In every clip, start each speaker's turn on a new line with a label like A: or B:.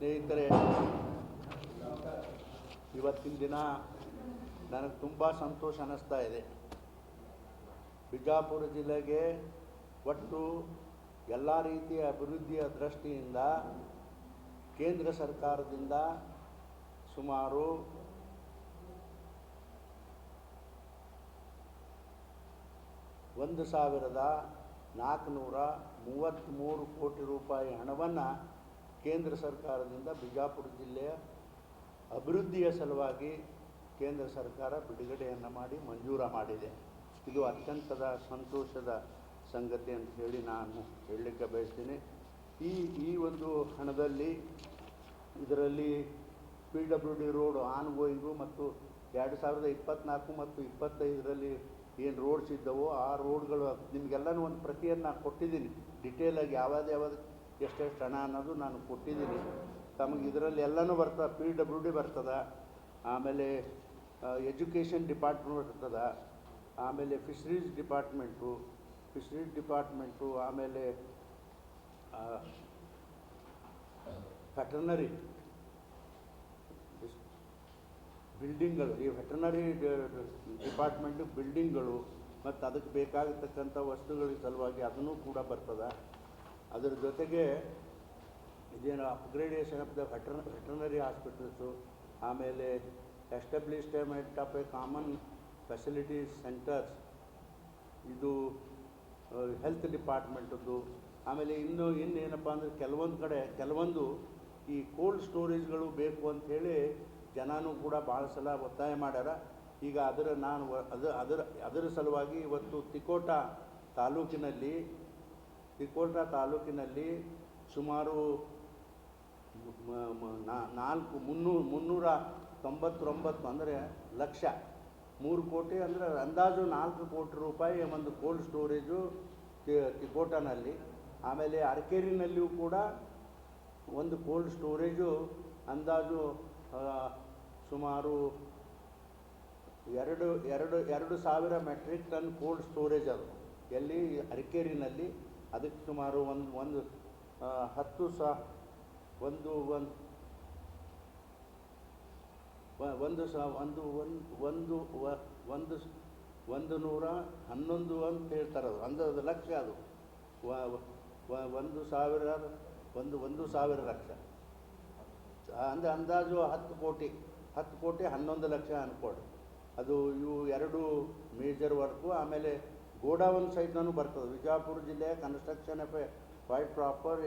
A: ಸ್ನೇಹಿತರೆ, ಇವತ್ತಿನ ದಿನ ನನಗೆ ತುಂಬ ಸಂತೋಷ ಅನ್ನಿಸ್ತಾ ಇದೆ. ಬಿಜಾಪುರ ಜಿಲ್ಲೆಗೆ ಒಟ್ಟು ಎಲ್ಲ ರೀತಿಯ ಅಭಿವೃದ್ಧಿಯ ದೃಷ್ಟಿಯಿಂದ ಕೇಂದ್ರ ಸರ್ಕಾರದಿಂದ ಸುಮಾರು ಒಂದು ಸಾವಿರದ ನಾಲ್ಕುನೂರ ಮೂವತ್ತ್ಮೂರು ಕೋಟಿ ರೂಪಾಯಿ ಹಣವನ್ನು ಕೇಂದ್ರ ಸರ್ಕಾರದಿಂದ ಬಿಜಾಪುರ ಜಿಲ್ಲೆಯ ಅಭಿವೃದ್ಧಿಯ ಸಲುವಾಗಿ ಕೇಂದ್ರ ಸರ್ಕಾರ ಬಿಡುಗಡೆಯನ್ನು ಮಾಡಿ ಮಂಜೂರ ಮಾಡಿದೆ. ಇದು ಅತ್ಯಂತದ ಸಂತೋಷದ ಸಂಗತಿ ಅಂತ ಹೇಳಿ ನಾನು ಹೇಳಲಿಕ್ಕೆ ಬಯಸ್ತೀನಿ. ಈ ಈ ಒಂದು ಹಣದಲ್ಲಿ ಇದರಲ್ಲಿ P W D road ongoing ಮತ್ತು ಎರಡು ಸಾವಿರದ ಇಪ್ಪತ್ತ್ನಾಲ್ಕು ಮತ್ತು ಇಪ್ಪತ್ತೈದರಲ್ಲಿ ಏನು ರೋಡ್ಸ್ ಇದ್ದವೋ ಆ ರೋಡ್ಗಳು ನಿಮಗೆಲ್ಲನೂ ಒಂದು ಪ್ರತಿಯನ್ನು ಕೊಟ್ಟಿದ್ದೀನಿ. ಡಿಟೇಲಾಗಿ ಯಾವ್ದು ಯಾವ್ದು ಎಷ್ಟೆಷ್ಟು ಹಣ ಅನ್ನೋದು ನಾನು ಕೊಟ್ಟಿದ್ದೀನಿ. ತಮಗೆ ಇದರಲ್ಲಿ ಎಲ್ಲನೂ ಬರ್ತದೆ ಪಿ ಡಬ್ಲ್ಯೂ ಡಿ ಬರ್ತದೆ, ಆಮೇಲೆ ಎಜುಕೇಷನ್ ಡಿಪಾರ್ಟ್ಮೆಂಟ್ ಬರ್ತದೆ, ಆಮೇಲೆ ಫಿಶ್ರೀಸ್ ಡಿಪಾರ್ಟ್ಮೆಂಟು ಫಿಶ್ರೀಸ್ ಡಿಪಾರ್ಟ್ಮೆಂಟು ಆಮೇಲೆ ವೆಟರ್ನರಿ ಬಿಲ್ಡಿಂಗ್ಗಳು ಈ ವೆಟರ್ನರಿ ಡಿಪಾರ್ಟ್ಮೆಂಟ್ ಬಿಲ್ಡಿಂಗ್ಗಳು ಮತ್ತು ಅದಕ್ಕೆ ಬೇಕಾಗತಕ್ಕಂಥ ವಸ್ತುಗಳ ಸಲುವಾಗಿ ಅದನ್ನು ಕೂಡ ಬರ್ತದೆ. ಅದರ ಜೊತೆಗೆ ಇದೇನು upgradation of the veter veterinary hospitals ಆಮೇಲೆ establishment of a common facilities centres ಇದು ಹೆಲ್ತ್ ಡಿಪಾರ್ಟ್ಮೆಂಟದ್ದು ಆಮೇಲೆ ಇನ್ನು, ಇನ್ನೇನಪ್ಪ ಅಂದರೆ ಕೆಲವೊಂದು ಕಡೆ, ಕೆಲವೊಂದು ಈ ಕೋಲ್ಡ್ ಸ್ಟೋರೇಜ್ಗಳು ಬೇಕು ಅಂಥೇಳಿ ಜನನೂ ಕೂಡ ಭಾಳ ಸಲ ಒತ್ತಾಯ ಮಾಡ್ಯಾರ. ಈಗ ಅದರ ನಾನು ವ- ಅದು, ಅದರ ಅದರ ಸಲುವಾಗಿ ಇವತ್ತು ತಿಕೋಟ ತಾಲೂಕಿನಲ್ಲಿ ತಿಕೋಟ ತಾಲೂಕಿನಲ್ಲಿ ಸುಮಾರು ನಾಲ್ಕು ಮುನ್ನೂರು ಮುನ್ನೂರ ತೊಂಬತ್ತೊಂಬತ್ತು ಅಂದರೆ ಲಕ್ಷ. ಮೂರು ಕೋಟಿ ಅಂದರೆ ಅಂದಾಜು ನಾಲ್ಕು ಕೋಟಿ ರೂಪಾಯಿ ಒಂದು ಕೋಲ್ಡ್ ಸ್ಟೋರೇಜು ತಿಕೋಟನಲ್ಲಿ. ಆಮೇಲೆ ಅರಕೇರಿನಲ್ಲಿಯೂ ಕೂಡ ಒಂದು ಕೋಲ್ಡ್ ಸ್ಟೋರೇಜು ಅಂದಾಜು ಸುಮಾರು ಎರಡು ಎರಡು ಎರಡು ಸಾವಿರ ಮೆಟ್ರಿಕ್ ಟನ್ ಕೋಲ್ಡ್ ಸ್ಟೋರೇಜ್ ಅದು. ಎಲ್ಲಿ? ಅರಕೇರಿನಲ್ಲಿ. ಅದಕ್ಕೆ ಸುಮಾರು ಒಂದು ಒಂದು ಹತ್ತು ಸಹ ಒಂದು ಒಂದು ಒಂದು ಸ, ಒಂದು ಒಂದು ಒಂದು ಒಂದು ನೂರ ಹನ್ನೊಂದು ಅಂತ ಹೇಳ್ತಾರೆ ಅದು ಲಕ್ಷ ಅದು. ವ- ವ- ಒಂದು ಸಾವಿರ, ಒಂದು ಒಂದು ಸಾವಿರ ಲಕ್ಷ. ಅಂದರೆ ಅಂದಾಜು ಹತ್ತು ಕೋಟಿ ಹತ್ತು ಕೋಟಿ ಹನ್ನೊಂದು ಲಕ್ಷ ಅನ್ಕೊಳ್ಳಿ ಅದು ಇವು ಎರಡು ಮೇಜರ್ ವರ್ಕು ಆಮೇಲೆ ಗೋಡಾವನ್ ಸೈಡ್ನೂ ಬರ್ತದೆ. ವಿಜಾಪುರ ಜಿಲ್ಲೆಯ construction F white proper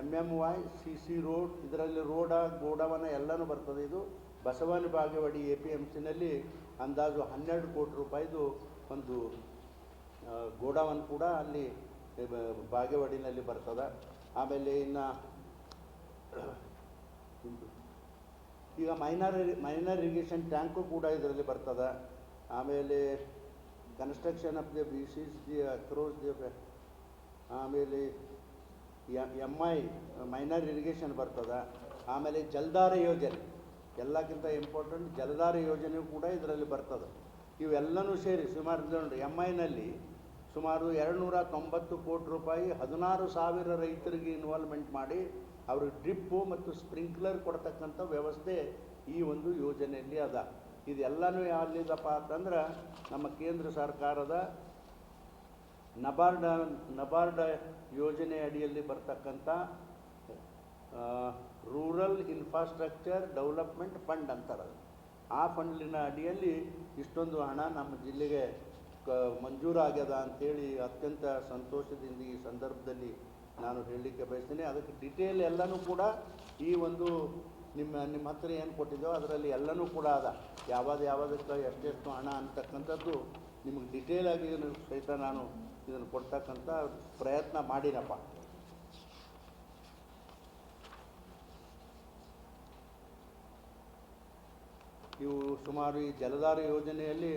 A: M M Y C C road ಇದರಲ್ಲಿ ರೋಡ ಗೋಡಾವನ ಎಲ್ಲನೂ ಬರ್ತದೆ. ಇದು Basavana Bagewadi A P M ಸಿನಲ್ಲಿ ಅಂದಾಜು ಹನ್ನೆರಡು ಕೋಟಿ ರೂಪಾಯಿದು ಒಂದು ಗೋಡಾವನ್ ಕೂಡ ಅಲ್ಲಿ ಬಾಗೇವಾಡಿನಲ್ಲಿ ಬರ್ತದೆ. ಆಮೇಲೆ ಇನ್ನು, ಈಗ ಮೈನರ್ ಮೈನರ್ ಇರಿಗೇಷನ್ ಟ್ಯಾಂಕು ಕೂಡ ಇದರಲ್ಲಿ ಬರ್ತದೆ. ಆಮೇಲೆ construction of the B C the across the ಆಮೇಲೆ ಎಂ ಐ ಮೈನರ್ ಇರಿಗೇಷನ್ ಬರ್ತದೆ. ಆಮೇಲೆ ಜಲ್ದಾರ ಯೋಜನೆ. ಎಲ್ಲಕ್ಕಿಂತ ಇಂಪಾರ್ಟೆಂಟ್ ಜಲ್ದಾರ ಯೋಜನೆ ಕೂಡ ಇದರಲ್ಲಿ ಬರ್ತದೆ. ಇವೆಲ್ಲನೂ ಸೇರಿ ಸುಮಾರು ನೋಡಿ ಎಂ ಐನಲ್ಲಿ ಸುಮಾರು ಎರಡುನೂರ ತೊಂಬತ್ತು ಕೋಟಿ ರೂಪಾಯಿ ಹದಿನಾರು ಸಾವಿರ ರೈತರಿಗೆ ಇನ್ವಾಲ್ವ್ಮೆಂಟ್ ಮಾಡಿ ಅವ್ರಿಗೆ ಡ್ರಿಪ್ಪು ಮತ್ತು ಸ್ಪ್ರಿಂಕ್ಲರ್ ಕೊಡ್ತಕ್ಕಂಥ ವ್ಯವಸ್ಥೆ ಈ ಒಂದು ಯೋಜನೆಯಲ್ಲಿ ಅದ. ಇದೆಲ್ಲನೂ ಯಾವ್ದಿದಪ್ಪ ಅಂತಂದ್ರೆ ನಮ್ಮ ಕೇಂದ್ರ ಸರ್ಕಾರದ ನಬಾರ್ಡ ನಬಾರ್ಡ ಯೋಜನೆ ಅಡಿಯಲ್ಲಿ ಬರ್ತಕ್ಕಂಥ ರೂರಲ್ ಇನ್ಫ್ರಾಸ್ಟ್ರಕ್ಚರ್ ಡೆವಲಪ್ಮೆಂಟ್ ಫಂಡ್ ಅಂತಾರೆ. ಆ ಫಂಡಿನ ಅಡಿಯಲ್ಲಿ ಇಷ್ಟೊಂದು ಹಣ ನಮ್ಮ ಜಿಲ್ಲೆಗೆ ಕ ಮಂಜೂರಾಗ್ಯದ ಅಂಥೇಳಿ ಅತ್ಯಂತ ಸಂತೋಷದಿಂದ ಈ ಸಂದರ್ಭದಲ್ಲಿ ನಾನು ಹೇಳಲಿಕ್ಕೆ ಬಯಸ್ತೀನಿ ಅದಕ್ಕೆ ಡಿಟೇಲ್ ಎಲ್ಲನೂ ಕೂಡ ಈ ಒಂದು ನಿಮ್ಮ ನಿಮ್ಮ ಹತ್ರ ಏನು ಕೊಟ್ಟಿದ್ದೋ ಅದರಲ್ಲಿ ಎಲ್ಲನೂ ಕೂಡ ಅದ. ಯಾವ್ದು ಯಾವುದಕ್ಕೆ ಎಷ್ಟೆಷ್ಟು ಹಣ ಅಂತಕ್ಕಂಥದ್ದು ನಿಮಗೆ ಡಿಟೇಲಾಗಿ ಸಹಿತ ನಾನು ಇದನ್ನು ಕೊಡ್ತಕ್ಕಂಥ ಪ್ರಯತ್ನ ಮಾಡಿನಪ್ಪ. ಇವು ಸುಮಾರು ಈ ಜಲಧಾರ ಯೋಜನೆಯಲ್ಲಿ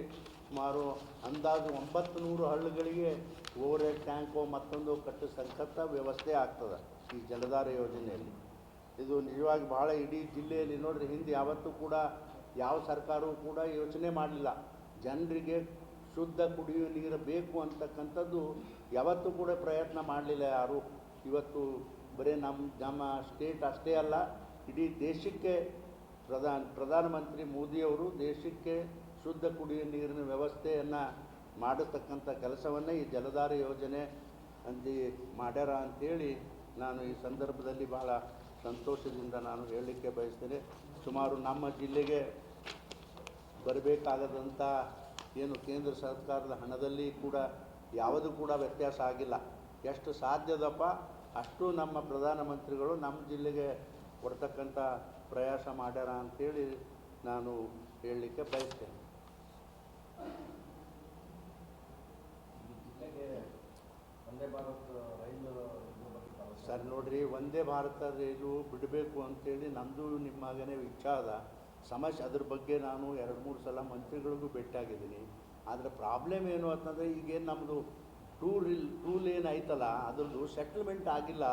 A: ಸುಮಾರು ಅಂದಾಜು ಒಂಬತ್ತು ನೂರು ಹಳ್ಳಿಗಳಿಗೆ ಓವರ್ ಟ್ಯಾಂಕು ಮತ್ತೊಂದು ಕಟ್ಟಿಸ್ತಕ್ಕಂಥ ವ್ಯವಸ್ಥೆ ಆಗ್ತದೆ ಈ ಜಲಧಾರ ಯೋಜನೆಯಲ್ಲಿ. ಇದು ನಿಜವಾಗಿ ಭಾಳ ಇಡೀ ಜಿಲ್ಲೆಯಲ್ಲಿ ನೋಡ್ರಿ, ಹಿಂದೆ ಯಾವತ್ತೂ ಕೂಡ ಯಾವ ಸರ್ಕಾರವೂ ಕೂಡ ಯೋಚನೆ ಮಾಡಲಿಲ್ಲ. ಜನರಿಗೆ ಶುದ್ಧ ಕುಡಿಯುವ ನೀರು ಬೇಕು ಅಂತಕ್ಕಂಥದ್ದು ಯಾವತ್ತೂ ಕೂಡ ಪ್ರಯತ್ನ ಮಾಡಲಿಲ್ಲ ಯಾರು. ಇವತ್ತು ಬರೀ ನಮ್ಮ ನಮ್ಮ ಸ್ಟೇಟ್ ಅಷ್ಟೇ ಅಲ್ಲ, ಇಡೀ ದೇಶಕ್ಕೆ ಪ್ರಧಾನ, ಪ್ರಧಾನಮಂತ್ರಿ ಮೋದಿಯವರು ದೇಶಕ್ಕೆ ಶುದ್ಧ ಕುಡಿಯುವ ನೀರಿನ ವ್ಯವಸ್ಥೆಯನ್ನು ಮಾಡತಕ್ಕಂಥ ಕೆಲಸವನ್ನೇ ಈ ಜಲಧಾರ ಯೋಜನೆ ಅಂದು, ಮಾಡ್ಯಾರ ಅಂಥೇಳಿ ನಾನು ಈ ಸಂದರ್ಭದಲ್ಲಿ ಬಹಳ ಸಂತೋಷದಿಂದ ನಾನು ಹೇಳಲಿಕ್ಕೆ ಬಯಸ್ತೇನೆ. ಸುಮಾರು ನಮ್ಮ ಜಿಲ್ಲೆಗೆ ಬರಬೇಕಾಗದಂಥ ಏನು ಕೇಂದ್ರ ಸರ್ಕಾರದ ಹಣದಲ್ಲಿ ಕೂಡ ಯಾವುದು ಕೂಡ ವ್ಯತ್ಯಾಸ ಆಗಿಲ್ಲ. ಎಷ್ಟು ಸಾಧ್ಯದಪ್ಪ ಅಷ್ಟು ನಮ್ಮ ಪ್ರಧಾನಮಂತ್ರಿಗಳು ನಮ್ಮ ಜಿಲ್ಲೆಗೆ ಕೊಡ್ತಕ್ಕಂಥ ಪ್ರಯಾಸ ಮಾಡ್ಯಾರ ಅಂಥೇಳಿ ನಾನು ಹೇಳಲಿಕ್ಕೆ ಬಯಸ್ತೇನೆ.
B: ವಂದೇ ರೈಲು ಇದ್ರ ಬಗ್ಗೆ ತಾವು
A: ಸರ್, ನೋಡಿರಿ ಒಂದೇ ಭಾರತ ರೈಲು ಬಿಡಬೇಕು ಅಂತೇಳಿ ನಮ್ಮದು ಇಚ್ಛಾ ಅದ ಸಮಸ್ಯೆ ಅದ್ರ ಬಗ್ಗೆ ನಾನು ಎರಡು, ಮೂರು ಸಲ ಮಂತ್ರಿಗಳಿಗೂ ಭೇಟಿಯಾಗಿದ್ದೀನಿ. ಆದರೆ ಪ್ರಾಬ್ಲಮ್ ಏನು ಅಂತಂದರೆ, ಈಗೇನು ನಮ್ಮದು ಟೂ ರಿಲ್ ಟೂ ಲೇನ್ ಐತಲ್ಲ ಅದ್ರದ್ದು ಸೆಟ್ಲ್ಮೆಂಟ್ ಆಗಿಲ್ಲ.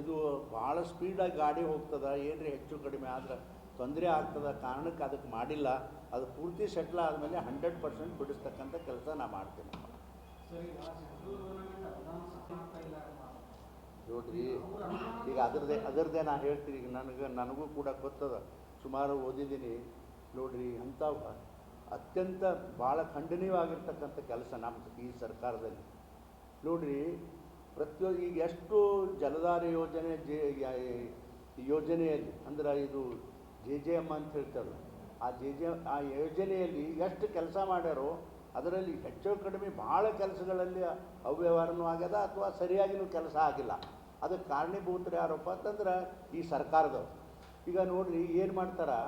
A: ಇದು ಭಾಳ ಸ್ಪೀಡಾಗಿ ಗಾಡಿ ಹೋಗ್ತದೆ, ಏನ್ರಿ ಹೆಚ್ಚು ಕಡಿಮೆ ಆದ್ರೆ ತೊಂದರೆ ಆಗ್ತದ, ಕಾರಣಕ್ಕೆ ಅದಕ್ಕೆ ಮಾಡಿಲ್ಲ. ಅದು ಪೂರ್ತಿ ಸೆಟ್ಲ್ ಆದಮೇಲೆ ಹಂಡ್ರೆಡ್ ಪರ್ಸೆಂಟ್ ಬಿಡಿಸ್ತಕ್ಕಂಥ ಕೆಲಸ ನಾ ಮಾಡ್ತೀನಿ
C: ಸರ್ ಈಗ ಸೆಂಟ್ರಲ್ ಗೌರ್ಮೆಂಟ್ ಅನುದಾನ ಸಹ ಮಾಡ್ತಾ ಇಲ್ಲ ಅಲ್ವಾ?
A: ನೋಡ್ರಿ ಈಗ ಅದರದ್ದೇ ಅದರದ್ದೇ ನಾನು ಹೇಳ್ತೀನಿ, ಈಗ ನನಗೆ, ನನಗೂ ಕೂಡ ಗೊತ್ತದ. ಸುಮಾರು ಓದಿದ್ದೀನಿ. ನೋಡ್ರಿ, ಅಂಥ ಅತ್ಯಂತ ಭಾಳ ಖಂಡನೀಯವಾಗಿರ್ತಕ್ಕಂಥ ಕೆಲಸ ನಮ್ಮ ಈ ಸರ್ಕಾರದಲ್ಲಿ. ನೋಡ್ರಿ ಪ್ರತಿಯೊಂದು ಈಗ ಎಷ್ಟು ಜಲಧಾರ ಯೋಜನೆ, ಜೆ ಯೋಜನೆಯಲ್ಲಿ, ಅಂದ್ರೆ ಇದು ಜೆ ಜೆ ಎಂ ಅಂತ ಹೇಳ್ತಾರಲ್ಲ, ಆ ಜೆ ಜೆ, ಆ ಯೋಜನೆಯಲ್ಲಿ ಎಷ್ಟು ಕೆಲಸ ಮಾಡ್ಯಾರೋ, ಅದರಲ್ಲಿ ಹೆಚ್ಚು ಕಡಿಮೆ ಭಾಳ ಕೆಲಸಗಳಲ್ಲಿ ಅವ್ಯವಹಾರನೂ ಆಗ್ಯದ ಅಥವಾ ಸರಿಯಾಗಿನೂ ಕೆಲಸ ಆಗಿಲ್ಲ. ಅದಕ್ಕೆ ಕಾರಣೀಭೂತರು ಯಾರಪ್ಪ ಅಂತಂದ್ರೆ ಈ ಸರ್ಕಾರದವ್ರು. ಈಗ ನೋಡ್ರಿ, ಏನು ಮಾಡ್ತಾರೆ?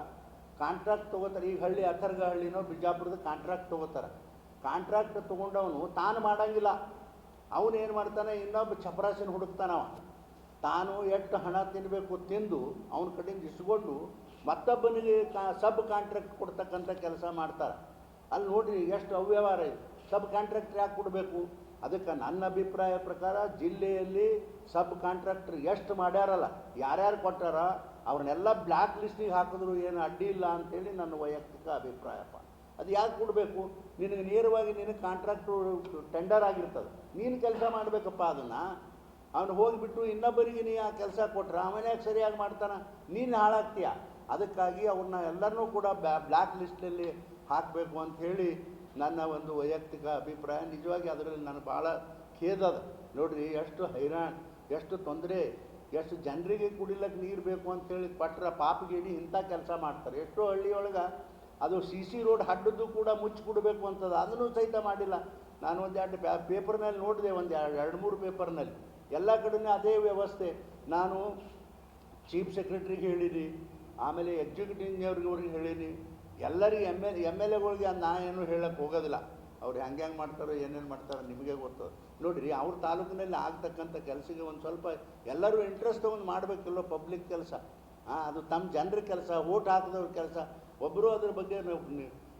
A: ಕಾಂಟ್ರಾಕ್ಟ್ ತೊಗೋತಾರೆ. ಈಗ ಹಳ್ಳಿ ಅಥರ್ಗ ಹಳ್ಳಿನೋ ಬಿಜಾಪುರದ ಕಾಂಟ್ರಾಕ್ಟ್ ತೊಗೋತಾರೆ. ಕಾಂಟ್ರಾಕ್ಟ್ ತೊಗೊಂಡವನು ತಾನು ಮಾಡಂಗಿಲ್ಲ. ಅವನು ಏನು ಮಾಡ್ತಾನೆ? ಇನ್ನೊಬ್ಬ ಚಪರಾಸಿನ ಹುಡುಕ್ತಾನವ ತಾನು ಎಷ್ಟು ಹಣ ತಿನ್ನಬೇಕು ತಿಂದು ಅವನ ಕಡೆಯಿಂದ ಇಸ್ಕೊಂಡು ಮತ್ತೊಬ್ಬನಿಗೆ ಕಾ ಸಬ್ ಕಾಂಟ್ರಾಕ್ಟ್ ಕೊಡ್ತಕ್ಕಂಥ ಕೆಲಸ ಮಾಡ್ತಾರೆ. ಅಲ್ಲಿ ನೋಡಿರಿ, ಎಷ್ಟು ಅವ್ಯವಹಾರ ಇದೆ. ಸಬ್ ಕಾಂಟ್ರಾಕ್ಟ್ರ್ ಯಾಕೆ ಕೊಡಬೇಕು? ಅದಕ್ಕೆ ನನ್ನ ಅಭಿಪ್ರಾಯ ಪ್ರಕಾರ ಜಿಲ್ಲೆಯಲ್ಲಿ ಸಬ್ ಕಾಂಟ್ರಾಕ್ಟರ್ ಎಷ್ಟು ಮಾಡ್ಯಾರಲ್ಲ, ಯಾರ್ಯಾರು ಕೊಟ್ಟಾರ, ಅವ್ರನ್ನೆಲ್ಲ ಬ್ಲ್ಯಾಕ್ ಲಿಸ್ಟಿಗೆ ಹಾಕಿದ್ರು ಏನು ಅಡ್ಡಿ ಇಲ್ಲ ಅಂತೇಳಿ ನನ್ನ ವೈಯಕ್ತಿಕ ಅಭಿಪ್ರಾಯಪ್ಪ. ಅದು ಯಾಕೆ ಕೊಡಬೇಕು? ನಿನಗೆ ನೇರವಾಗಿ ನಿನಗೆ ಕಾಂಟ್ರಾಕ್ಟ್ರು ಟೆಂಡರ್ ಆಗಿರ್ತದೆ. ನೀನು ಕೆಲಸ ಮಾಡಬೇಕಪ್ಪ ಅದನ್ನು. ಅವನು ಹೋಗಿಬಿಟ್ಟು ಇನ್ನೊಬ್ಬರಿಗೆ ನೀ ಆ ಕೆಲಸ ಕೊಟ್ರೆ ಅವನೇ ಸರಿಯಾಗಿ ಮಾಡ್ತಾನೆ. ನೀನು ಹಾಳಾಗ್ತೀಯ. ಅದಕ್ಕಾಗಿ ಅವ್ರನ್ನ ಎಲ್ಲರನ್ನೂ ಕೂಡ ಬ್ಲ್ಯಾಕ್ ಲಿಸ್ಟಲ್ಲಿ ಹಾಕಬೇಕು ಅಂಥೇಳಿ ನನ್ನ ಒಂದು ವೈಯಕ್ತಿಕ ಅಭಿಪ್ರಾಯ, ನಿಜವಾಗಿ ಅದರಲ್ಲಿ ನಾನು ಭಾಳ ಖೇದದ ನೋಡ್ರಿ, ಎಷ್ಟು ಹೈರಾಣ, ಎಷ್ಟು ತೊಂದರೆ, ಎಷ್ಟು ಜನರಿಗೆ ಕುಡಿಲಕ್ಕೆ ನೀರು ಬೇಕು ಅಂತೇಳಿ ಪಟ್ರ ಪಾಪಗೇಡಿ ಇಂಥ ಕೆಲಸ ಮಾಡ್ತಾರೆ. ಎಷ್ಟೋ ಹಳ್ಳಿಯೊಳಗೆ ಅದು ಸಿ ಸಿ ರೋಡ್ ಹಡ್ಡದ್ದು ಕೂಡ ಮುಚ್ಚಿ ಕೊಡಬೇಕು ಅದನ್ನು ಸಹಿತ ಮಾಡಿಲ್ಲ. ನಾನು ಒಂದು ಎರಡು ಪ್ಯಾ ಪೇಪರ್ನಲ್ಲಿ ನೋಡಿದೆ, ಒಂದು ಎರಡು ಎರಡು ಮೂರು ಪೇಪರ್ನಲ್ಲಿ ಎಲ್ಲ ಕಡೆನೂ ಅದೇ ವ್ಯವಸ್ಥೆ. ನಾನು ಚೀಫ್ ಸೆಕ್ರೆಟ್ರಿಗೆ ಹೇಳಿರಿ ಆಮೇಲೆ ಎಕ್ಸಿಕ್ಯೂಟಿವ್ ಇಂಜಿನಿಯರ್ಗೆ ಅವ್ರಿಗೆ ಹೇಳೀನಿ. ಎಲ್ಲರಿಗೆ ಎಂ ಎಲ್ ಎಂ ಎಲ್ ಎಗಳಿಗೆ ನಾ ಏನು ಹೇಳಕ್ಕೆ ಹೋಗೋದಿಲ್ಲ. ಅವ್ರು ಹೆಂಗೆ ಹೆಂಗೆ ಮಾಡ್ತಾರೋ, ಏನೇನು ಮಾಡ್ತಾರೋ ನಿಮಗೆ ಗೊತ್ತು. ನೋಡಿರಿ, ಅವ್ರ ತಾಲೂಕಿನಲ್ಲಿ ಆಗ್ತಕ್ಕಂಥ ಕೆಲಸಕ್ಕೆ ಒಂದು ಸ್ವಲ್ಪ ಎಲ್ಲರೂ ಇಂಟ್ರೆಸ್ಟ್ ತೊಗೊಂಡು ಮಾಡಬೇಕಿಲ್ಲೋ ಪಬ್ಲಿಕ್ ಕೆಲಸ. ಅದು ತಮ್ಮ ಜನರ ಕೆಲಸ, ಓಟ್ ಹಾಕಿದವ್ರ ಕೆಲಸ. ಒಬ್ಬರು ಅದ್ರ ಬಗ್ಗೆ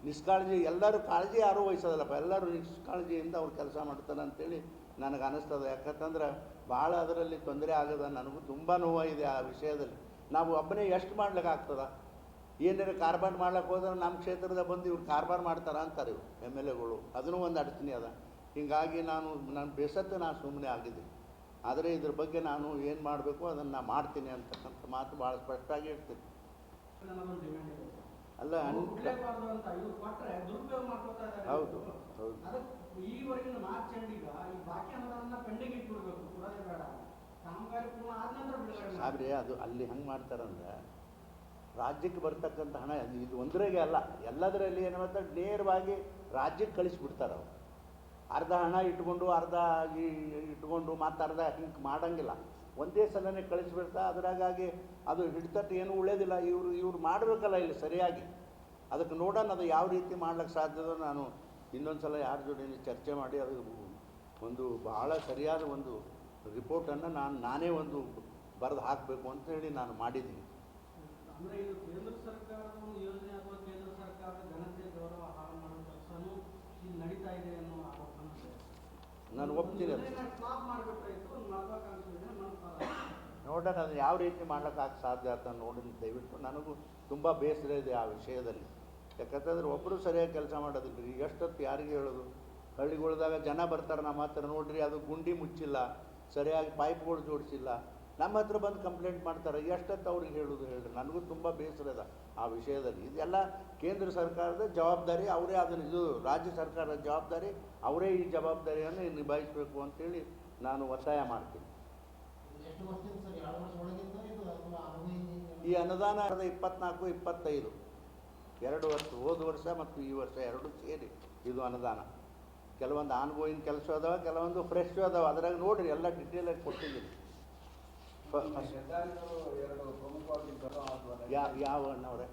A: ನಿಷ್ಕಾಳಜಿ ಎಲ್ಲರೂ ಕಾಳಜಿ ಯಾರೂ ವಹಿಸೋದಲ್ಲಪ್ಪ? ಎಲ್ಲರೂ ನಿಷ್ಕಾಳಜಿಯಿಂದ ಅವ್ರು ಕೆಲಸ ಮಾಡ್ತಾರೆ ಅಂತೇಳಿ ನನಗೆ ಅನ್ನಿಸ್ತದೆ ಯಾಕಂತಂದ್ರೆ ಭಾಳ ಅದರಲ್ಲಿ ತೊಂದರೆ ಆಗದ. ನನಗೂ ತುಂಬ ನೋವಾಗಿದೆ ಆ ವಿಷಯದಲ್ಲಿ. ನಾವು ಒಬ್ಬನೇ ಎಷ್ಟು ಮಾಡ್ಲಿಕ್ಕೆ ಆಗ್ತದ ಏನಾರ ಕಾರ್ಬಾರ್ ಮಾಡ್ಲಿಕ್ಕೆ ಹೋದ್ರೆ ನಮ್ಮ ಕ್ಷೇತ್ರದ ಬಂದು ಇವ್ರು ಕಾರ್ಬಾರ್ ಮಾಡ್ತಾರ ಅಂತಾರೆ ಇವ್ರು ಎಂ ಎಲ್ ಎಗಳು ಅದನ್ನು ಒಂದು ಅಡಚಣೆ ಅದ ಹೀಗಾಗಿ ನಾನು ನಾನು ಬೇಸತ್ತು ನಾನು ಸುಮ್ಮನೆ ಆಗಿದ್ದೆ ಆದರೆ ಇದ್ರ ಬಗ್ಗೆ ನಾನು ಏನು ಮಾಡಬೇಕು ಅದನ್ನು ನಾನು ಮಾಡ್ತೀನಿ ಅಂತಕ್ಕಂಥ ಮಾತು ಭಾಳ ಸ್ಪಷ್ಟವಾಗಿ ಹೇಳ್ತೀನಿ ಅಲ್ಲ ಹೌದು, ಹೌದು.
C: ಮಾಡಿ.
A: ಅದು ಅಲ್ಲಿ ಹೆಂಗೆ ಮಾಡ್ತಾರಂದ್ರೆ ರಾಜ್ಯಕ್ಕೆ ಬರ್ತಕ್ಕಂಥ ಹಣ ಇದು ಒಂದ್ರಾಗೆ ಅಲ್ಲ, ಎಲ್ಲದರಲ್ಲಿ ಏನು ಮಾಡ್ತಾರೆ ನೇರವಾಗಿ ರಾಜ್ಯಕ್ಕೆ ಕಳಿಸ್ಬಿಡ್ತಾರೆ ಅವರು. ಅರ್ಧ ಹಣ ಇಟ್ಕೊಂಡು, ಅರ್ಧ ಆಗಿ ಇಟ್ಕೊಂಡು ಮತ್ತೆ ಅರ್ಧ ಹಿಂಗೆ ಮಾಡೋಂಗಿಲ್ಲ. ಒಂದೇ ಸಲನೇ ಕಳಿಸ್ಬಿಡ್ತಾ, ಅದರಾಗಾಗಿ ಅದು ಹಿಡಿತಟ್ಟು ಏನು ಉಳಿಯೋದಿಲ್ಲ. ಇವರು, ಇವ್ರು ಮಾಡಬೇಕಲ್ಲ ಇಲ್ಲಿ ಸರಿಯಾಗಿ. ಅದಕ್ಕೆ ನೋಡೋಣ ಅದು ಯಾವ ರೀತಿ ಮಾಡ್ಲಿಕ್ಕೆ ಸಾಧ್ಯದೋ ನಾನು ಇನ್ನೊಂದು ಸಲ ಯಾರ ಜೋಡಿ ಚರ್ಚೆ ಮಾಡಿ ಅದು ಒಂದು ಭಾಳ ಸರಿಯಾದ ಒಂದು ರಿಪೋರ್ಟನ್ನು ನಾನು, ನಾನೇ ಒಂದು ಬರೆದು ಹಾಕಬೇಕು ಅಂತ ಹೇಳಿ ನಾನು ಮಾಡಿದ್ದೀನಿ.
C: ಅಂದ್ರೆ ಇದು ಕೇಂದ್ರ ಸರ್ಕಾರದ ಒಂದು ಯೋಜನೆ ಅಥವಾ ಕೇಂದ್ರ ಸರ್ಕಾರದ ಘನತೆ ಗೌರವ ಹಾಳು ಮಾಡೋ ಕೆಲಸನೂ ಇಲ್ಲಿ ನಡೀತಾ ಇದೆ ಅನ್ನೋ ಆರೋಪ
A: ನಾನು ಒಪ್ತೀನಿ
C: ಸ್ಟಾಪ್ ಒಂದು ಮಹತ್ವಾಕಾಂಕ್ಷೆ
A: ನೋಡೋಣ ಅದು ಯಾವ ರೀತಿ ಮಾಡ್ಲಿಕ್ಕೆ ಸಾಧ್ಯ ಅಂತ ನೋಡಿ ದಯವಿಟ್ಟು ನನಗೂ ತುಂಬ ಬೇಸರ ಇದೆ ಆ ವಿಷಯದಲ್ಲಿ. ಯಾಕಂತಂದ್ರೆ ಒಬ್ಬರು ಸರಿಯಾಗಿ ಕೆಲಸ ಮಾಡೋದಿಲ್ಲ ರೀ ಎಷ್ಟೊತ್ತು ಯಾರಿಗೆ ಹೇಳೋದು? ಹಳ್ಳಿಗಳ್ದಾಗ ಜನ ಬರ್ತಾರೆ ನಮ್ಮ ಹತ್ರ ನೋಡ್ರಿ ಅದು ಗುಂಡಿ ಮುಚ್ಚಿಲ್ಲ ಸರಿಯಾಗಿ ಪೈಪ್ಗಳು ಜೋಡಿಸಿಲ್ಲ. ನಮ್ಮ ಹತ್ರ ಬಂದು ಕಂಪ್ಲೇಂಟ್ ಮಾಡ್ತಾರೆ ಎಷ್ಟೊತ್ತು ಅವ್ರಿಗೆ ಹೇಳೋದು ಹೇಳ್ರಿ ನನಗೂ ತುಂಬ ಬೇಸರ ಇದೆ ಆ ವಿಷಯದಲ್ಲಿ. ಇದೆಲ್ಲ ಕೇಂದ್ರ ಸರ್ಕಾರದ ಜವಾಬ್ದಾರಿ ಅವರೇ ಅದನ್ನು ಇದು ರಾಜ್ಯ ಸರ್ಕಾರದ ಜವಾಬ್ದಾರಿ ಅವರೇ ಈ ಜವಾಬ್ದಾರಿಯನ್ನು ನಿಭಾಯಿಸಬೇಕು ಅಂತೇಳಿ ನಾನು ಒತ್ತಾಯ ಮಾಡ್ತೀನಿ. ಈ ಅನುದಾನ ಇಪ್ಪತ್ನಾಲ್ಕು ಇಪ್ಪತ್ತೈದು. ಎರಡು ವರ್ಷ ಹೋದ ವರ್ಷ ಮತ್ತು ಈ ವರ್ಷ ಎರಡು ಸೇರಿ ಇದು ಅನುದಾನ. ಕೆಲವೊಂದು ಆನ್ಗೋಯಿಂಗ್ ಕೆಲಸ ಅದಾವ ಕೆಲವೊಂದು ಫ್ರೆಶ್ ಅದಾವ. ಅದ್ರಾಗ ನೋಡ್ರಿ ಎಲ್ಲ ಡಿಟೇಲಾಗಿ ಕೊಟ್ಟಿದ್ದೀನಿ. ಯಾವ ಅಣ್ಣವ್ರೆ?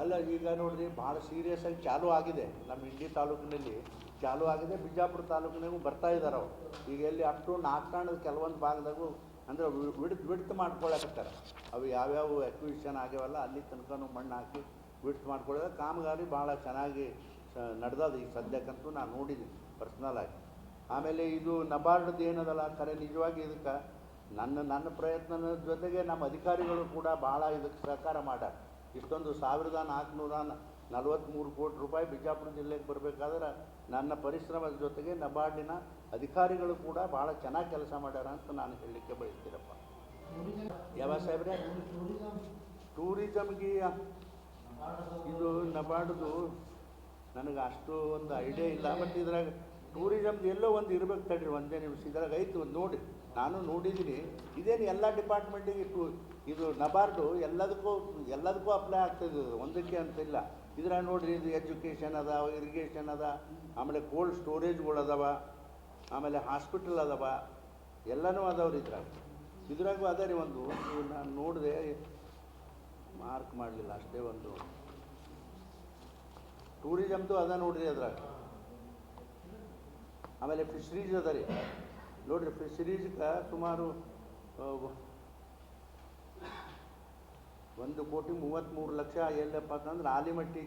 A: ಅಲ್ಲ, ಈಗ ನೋಡ್ರಿ, ಭಾಳ ಸೀರಿಯಸ್ ಆಗಿ ಚಾಲೂ ಆಗಿದೆ. ನಮ್ಮ ಇಂಡಿ ತಾಲೂಕಿನಲ್ಲಿ ಚಾಲೂ ಆಗಿದೆ. ಬಿಜಾಪುರ ತಾಲೂಕಿನಾಗೂ ಬರ್ತಾ ಇದ್ದಾರೆ ಅವರು. ಈಗ ಎಲ್ಲಿ ಅಪ್ ಟು ನಾಲ್ಕಾಣದ ಕೆಲವೊಂದು ಭಾಗದಾಗೂ ಅಂದ್ರೆ ವಿಡ್ತ್ ವಿಡ್ತ್ ಮಾಡ್ಕೊಳಕತ್ತಾರೆ. ಅವು ಯಾವ್ಯಾವ ಎಕ್ವಿಷನ್ ಆಗ್ಯಾವಲ್ಲ, ಅಲ್ಲಿ ತನಕನೂ ಮಣ್ಣು ಹಾಕಿ ವಿಡ್ತ್ ಮಾಡ್ಕೊಳ್ಳೋದು ಕಾಮಗಾರಿ ಭಾಳ ಚೆನ್ನಾಗಿ ನಡೆದದ ಈ ಸದ್ಯಕ್ಕಂತೂ ನಾನು ನೋಡಿದ್ದೀನಿ ಪರ್ಸ್ನಲ್ ಆಗಿ. ಆಮೇಲೆ ಇದು ನಬಾರ್ಡ್ದು ಏನದಲ್ಲ ಕರೆ ನಿಜವಾಗಿ ಇದಕ್ಕೆ? ನನ್ನ ನನ್ನ ಪ್ರಯತ್ನದ ಜೊತೆಗೆ ನಮ್ಮ ಅಧಿಕಾರಿಗಳು ಕೂಡ ಭಾಳ ಇದಕ್ಕೆ ಸಹಕಾರ ಮಾಡ್ಯಾರ. ಇಷ್ಟೊಂದು ಸಾವಿರದ ನಾಲ್ಕುನೂರ ನಲವತ್ತ್ಮೂರು ಕೋಟಿ ರೂಪಾಯಿ ಬಿಜಾಪುರ ಜಿಲ್ಲೆಗೆ ಬರಬೇಕಾದ್ರೆ ನನ್ನ ಪರಿಶ್ರಮದ ಜೊತೆಗೆ ನಬಾರ್ಡಿನ ಅಧಿಕಾರಿಗಳು ಕೂಡ ಭಾಳ ಚೆನ್ನಾಗಿ ಕೆಲಸ ಮಾಡ್ಯಾರ ಅಂತ ನಾನು ಹೇಳಲಿಕ್ಕೆ ಬಯಸ್ತೀರಪ್ಪ ಯಾವ ಸಾಹೇಬ್ರೆ?
D: ಟೂರಿಸಂ
A: ಟೂರಿಸಮ್ಗೆ ಇದು ನಬಾರ್ಡ್ದು ನನಗೆ ಅಷ್ಟು ಒಂದು ಐಡಿಯಾ ಇಲ್ಲ ಬಟ್ ಇದ್ರಾಗ ಟೂರಿಸಮ್ದು ಎಲ್ಲೋ ಒಂದು ಇರ್ಬೇಕು ತಡ್ರಿ, ಒಂದೇ ನಿಮಿಷ. ಇದ್ರಾಗ ಐತಿ ಒಂದು ನೋಡಿ. ನಾನು ನೋಡಿದ್ದೀನಿ ಇದೇನು ಎಲ್ಲ ಡಿಪಾರ್ಟ್ಮೆಂಟಿಗೆ ಟೂ ಇದು ನಬಾರ್ಡು, ಎಲ್ಲದಕ್ಕೂ ಎಲ್ಲದಕ್ಕೂ ಅಪ್ಲೈ ಆಗ್ತದೆ ಒಂದಕ್ಕೆ ಒಂದಕ್ಕೆ ಅಂತಿಲ್ಲ ಇದ್ರಾಗ ನೋಡಿರಿ, ಇದು ಎಜುಕೇಷನ್ ಅದ ಇರಿಗೇಷನ್ ಅದ, ಆಮೇಲೆ ಕೋಲ್ಡ್ ಸ್ಟೋರೇಜ್ಗಳು ಅದಾವ, ಆಮೇಲೆ ಹಾಸ್ಪಿಟಲ್ ಅದಾವ, ಎಲ್ಲನೂ ಅದಾವ್ರಿ ಇದ್ರಾಗ. ಇದ್ರಾಗೂ ಅದ ರೀ ಒಂದು ನಾನು ನೋಡಿದೆ ಮಾರ್ಕ್ ಮಾಡಲಿಲ್ಲ ಅಷ್ಟೇ ಒಂದು. ಟೂರಿಸಮ್ದು ಅದ ನೋಡಿರಿ ಅದ್ರಾಗ. ಆಮೇಲೆ ಫಿಶ್ರೀಸ್ ಅದ ರೀ ನೋಡ್ರಿ ಫಿಶ್ರೀಸ್ಗೆ ಸುಮಾರು ಒಂದು ಕೋಟಿ ಮೂವತ್ತ್ಮೂರು ಲಕ್ಷ ಎಲ್ಲಪ್ಪ ಅಂತಂದ್ರೆ Alamatti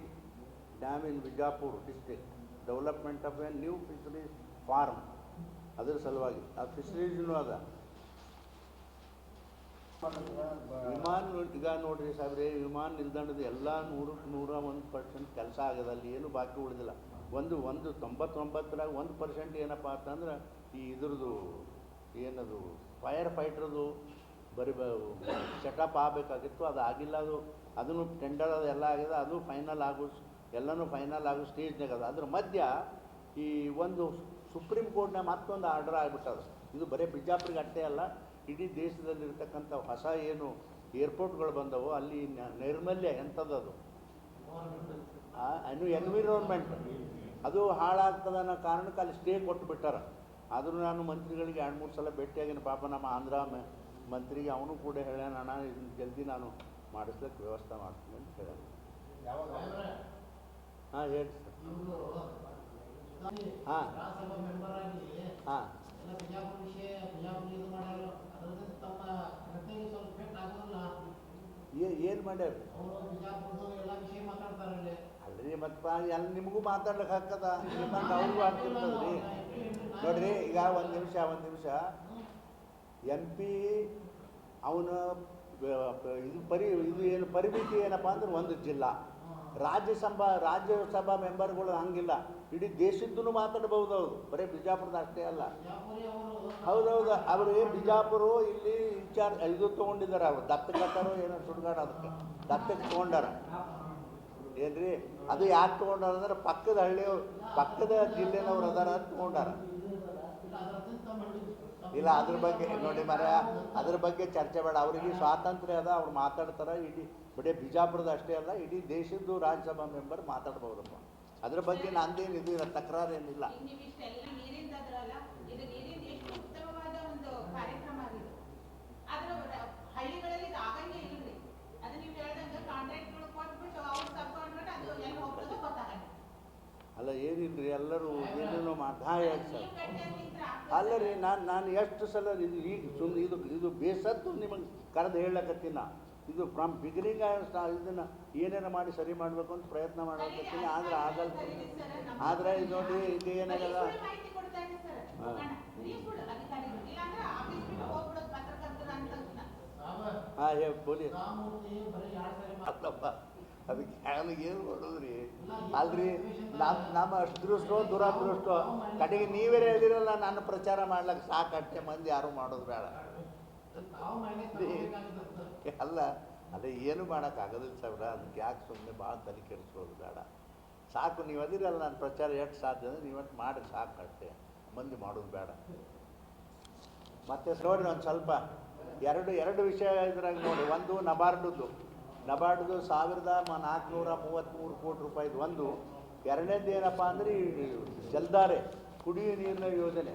A: dam in Bijapur district development of a new fisheries farm ಅದ್ರ ಸಲುವಾಗಿ. ಆ ಫಿಶರೀಸ್ನೂ ಅದ. ವಿಮಾನ ಈಗ ನೋಡ್ರಿ ಸಾಹೇಬ್ರೆ, ವಿಮಾನ ನಿಲ್ದಾಣದ ಎಲ್ಲ ನೂರಕ್ಕೆ ನೂರ ಒಂದು ಪರ್ಸೆಂಟ್ ಕೆಲಸ ಆಗ್ಯದ, ಅಲ್ಲಿ ಏನು ಬಾಕಿ ಉಳಿದಿಲ್ಲ. ಒಂದು ಒಂದು ತೊಂಬತ್ತೊಂಬತ್ತರಾಗ ಒಂದು ಪರ್ಸೆಂಟ್ ಏನಪ್ಪ ಅಂತಂದ್ರೆ ಈ ಇದ್ರದ್ದು ಏನದು ಫೈರ್ ಫೈಟ್ರದು ಬರಿ ಸೆಟಪ್ ಆಗಬೇಕಾಗಿತ್ತು, ಅದು ಆಗಿಲ್ಲ, ಅದು, ಅದನ್ನು ಟೆಂಡರ್ ಅದು ಎಲ್ಲ ಆಗಿದೆ, ಅದು ಫೈನಲ್ ಆಗೋ, ಎಲ್ಲನೂ ಫೈನಲ್ ಆಗೋ ಸ್ಟೇಜ್ನಾಗ ಅದು. ಅದ್ರ ಮಧ್ಯ ಈ ಒಂದು ಸುಪ್ರೀಂ ಕೋರ್ಟ್ನ ಮತ್ತೊಂದು ಆರ್ಡರ್ ಆಗಿಬಿಟ್ಟದ. ಇದು ಬರೀ ಬಿಜಾಪುರಿಗೆ ಅಷ್ಟೇ ಅಲ್ಲ, ಇಡೀ ದೇಶದಲ್ಲಿರ್ತಕ್ಕಂಥ ಹೊಸ ಏನು ಏರ್ಪೋರ್ಟ್ಗಳು ಬಂದವು, ಅಲ್ಲಿ ನೈರ್ಮಲ್ಯ ಎಂಥದ್ದು? ಅನು ಎನ್ವಿರೋನ್ಮೆಂಟ್ ಅದು ಹಾಳಾಗ್ತದ ಅನ್ನೋ ಕಾರಣಕ್ಕೆ ಅಲ್ಲಿ ಸ್ಟೇ ಕೊಟ್ಟು ಬಿಟ್ಟಾರ. ಆದರೂ ನಾನು ಮಂತ್ರಿಗಳಿಗೆ ಎರಡು ಮೂರು ಸಲ ಭೇಟಿಯಾಗಿನ. ಪಾಪ ನಮ್ಮ ಆಂಧ್ರ ಮಂತ್ರಿಗೆ ಅವನು ಕೂಡ ಹೇಳ್ಯಾನ ಅಣ್ಣ ಇದನ್ನ ಜಲ್ದಿ ನಾನು ಮಾಡಿಸ್ಲಿಕ್ಕೆ ವ್ಯವಸ್ಥೆ ಮಾಡ್ತೀನಿ ಅಂತ
B: ಯಾವಾಗ?
A: ಹಾಂ ಹೇಳಿ ಸರ್. ಹಾಂ. ಹಾ. ಏನು ಮಾಡ್ಯಾರ?
D: ಮಾತಾಡ್ತಾರಲ್ಲಿ
A: ಅಲ್ರಿ ಮತ್ತೆ ಎಲ್ಲ ನಿಮಗೂ ಮಾತಾಡ್ಲಿಕ್ಕೆ ಹಾಕದ ಅವ್ರಿಗೂ ಆಗ್ತಿರ್ತದ್ರಿ ನೋಡ್ರಿ, ಈಗ ಒಂದು ನಿಮಿಷ ಒಂದು ನಿಮಿಷ. ಎಂ ಪಿ ಅವನು ಇದು ಪರಿ, ಇದು ಏನು ಪರಿಮಿತಿ ಏನಪ್ಪ ಅಂದ್ರೆ ಒಂದು ಜಿಲ್ಲಾ. ರಾಜ್ಯಸಭಾ ರಾಜ್ಯಸಭಾ ಮೆಂಬರ್ಗಳು ಹಂಗಿಲ್ಲ. ಇಡೀ ದೇಶದ್ದು ಮಾತಾಡ್ಬೋದು ಅವರು. ಬರೀ ಬಿಜಾಪುರದ ಅಷ್ಟೇ ಅಲ್ಲ. ಹೌದೌದು, ಅವರು ಬಿಜಾಪುರ ಇಲ್ಲಿ ಇನ್ಚಾರ್ಜ್, ಇದು ತೊಗೊಂಡಿದ್ದಾರೆ ಅವ್ರು. ದತ್ತಕತ್ತಾರೋ ಏನೋ ಸುಡ್ಗಾಡ ಅದಕ್ಕೆ ದತ್ತಕ್ಕೆ ತೊಗೊಂಡಾರ. ಏನ್ರಿ? ಅದು ಯಾಕೆ ತೊಗೊಂಡಾರ ಅಂದ್ರೆ ಪಕ್ಕದ ಹಳ್ಳಿಯವ್ರು ಪಕ್ಕದ ಜಿಲ್ಲೆನವ್ರು ಅದಾರ ಅಂತ ತೊಗೊಂಡಾರ.
D: ಇಲ್ಲ
A: ಅದ್ರ ಬಗ್ಗೆ ನೋಡಿ ಮರ ಅದ್ರ ಬಗ್ಗೆ ಚರ್ಚೆ ಬೇಡ. ಅವರಿಗೆ ಸ್ವಾತಂತ್ರ್ಯ ಅದ ಅವ್ರು ಮಾತಾಡ್ತಾರ. ಇಡೀ ಬರೀ ಬಿಜಾಪುರದ ಅಷ್ಟೇ ಅಲ್ಲ ಇಡೀ ದೇಶದ್ದು ರಾಜ್ಯಸಭಾ ಮೆಂಬರ್ ಮಾತಾಡ್ಬೋದಪ್ಪ. ಅದ್ರ ಬಗ್ಗೆ ನಂದೇನು ಇದು ಇಲ್ಲ, ತಕರಾರೇನಿಲ್ಲ.
E: ಈಗ ನೀವು ಇಷ್ಟೆಲ್ಲ ನೀರಿಂದ ಅದ್ರಲ್ಲ ಇದು ನೀರಿಂದ ಎಷ್ಟು ಉತ್ತಮವಾದ ಒಂದು ಕಾರ್ಯಕ್ರಮ ಆಗಿದೆ ಆದ್ರೆ ರ- ಹಳ್ಳಿಗಳಲ್ಲಿ ಇದು ಆಗಂಗೆ ಇಲ್ರಿ ಅದು ನೀವು ಹೇಳ್ದಂಗೆ ಕಾಂಟ್ರಾಕ್ಟ್ಗಳು ಕೊಟ್ಬಿಟ್ಟು ಅವ್ರು ಸಬ್ ಕಾಂಟ್ರಾಕ್ಟ್ ಅದು ಎಲ್ಲಿ ಹೋಗ್ತದೋ ಗೊತ್ತಾಗಲ್ಲ
A: ಅಲ್ಲ ಏನಿಲ್ರಿ ಎಲ್ಲರೂ ಏನೇನೋ ಮಾತು ಹಾಂ ಹೇಳಿ ಸರ್. ಅಲ್ಲ ರೀ ನಾನು ನಾನು ಎಷ್ಟು ಸಲ ಇದು ಈಗ ಸುಮ್ಮನೆ ಇದು ಇದು ಬೇಸತ್ತು ನಿಮಗೆ ಕರೆದು ಹೇಳಕತ್ತೀನಿ ನಾ. ಇದು ಫ್ರಮ್ ಬಿಗಿನಿಂಗ್ ಇದನ್ನು ಏನೇನು ಮಾಡಿ ಸರಿ ಮಾಡಬೇಕು ಅಂತ ಪ್ರಯತ್ನ ಮಾಡಕತ್ತೀನಿ ಆದ್ರೆ ಆಗಲ್ಲ. ಆದರೆ ಇದು ನೋಡಿ ಈಗ ಏನಾಗಲ್ಲ. ಹಾ.
E: ಹೋಗೋಣ. ಬರೀ ಸುಳ್ಳು ಅಧಿಕಾರಿಗಳು. ಇಲ್ಲಾಂದ್ರೆ ಆಫೀಸ್ ಬಿಟ್ಟು ಹೋಗ್ಬಿಡೋದು ಪತ್ರಕರ್ತರ ಅಂತ
D: ಸಾಬ
A: ಹಾಂ ಹೇ ಪೊಲೀಸ್. ಅದಕ್ಕೆ ನನಗೆ ಏನು ಮಾಡೋದ್ರಿ? ಅಲ್ರಿ ನಮ್ಮ ನಮ್ಮ ಅದೃಷ್ಟೋ ದುರಾದೃಷ್ಟೋ. ಕಡೆಗೆ ನೀವೇ ಹೇಳಿರಲ್ಲ, ನಾನು ಪ್ರಚಾರ ಮಾಡ್ಲಕ್ಕೆ ಸಾಕಟ್ಟೆ ಮಂದಿ ಯಾರು ಮಾಡೋದು ಬೇಡ. ಅಲ್ಲ, ಅದೇ ಏನು ಮಾಡೋಕ್ಕಾಗೋದಿಲ್ಲ ಸಾವಿರ ಅದಕ್ಕೆ ಯಾಕೆ ಸುಮ್ಮನೆ ಭಾಳ ತಲೆ ಕೆಡಿಸ್ಕೊಳ್ಳೋದು ಬೇಡ. ಸಾಕು, ನೀವು ಅದಿರಲ್ಲ, ನಾನು ಪ್ರಚಾರ ಎಷ್ಟು ಸಾಧ್ಯ ಅಂದರೆ ನೀವತ್ತು ಮಾಡಿ ಸಾಕು ಮಂದಿ ಮಾಡೋದು ಬೇಡ. ಮತ್ತೆ ನೋಡಿ ಒಂದು ಸ್ವಲ್ಪ. ಎರಡು ಎರಡು ವಿಷಯ ಇದ್ರಾಗ ನೋಡಿ, ಒಂದು ನಬಾರ್ಡುದು. ನಬಾರ್ಡ್ದು ಸಾವಿರದ ನಾಲ್ಕುನೂರ ಮೂವತ್ತ್ಮೂರು ಕೋಟಿ ರೂಪಾಯಿದು ಒಂದು. ಎರಡನೇದು ಏನಪ್ಪ ಅಂದರೆ ಈ ಜಲ್ದಾರೆ ಕುಡಿಯುವ ನೀರಿನ ಯೋಜನೆ.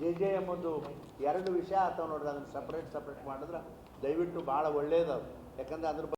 A: ಜೆ ಜೆ ಎಂಬುದು ಎರಡು ವಿಷಯ ಅಥವಾ ನೋಡ್ರಿ, ಅದನ್ನು ಸಪ್ರೇಟ್ ಸಪ್ರೇಟ್ ಮಾಡಿದ್ರೆ ದಯವಿಟ್ಟು ಭಾಳ ಒಳ್ಳೆಯದು ಯಾಕಂದರೆ ಅದ್ರ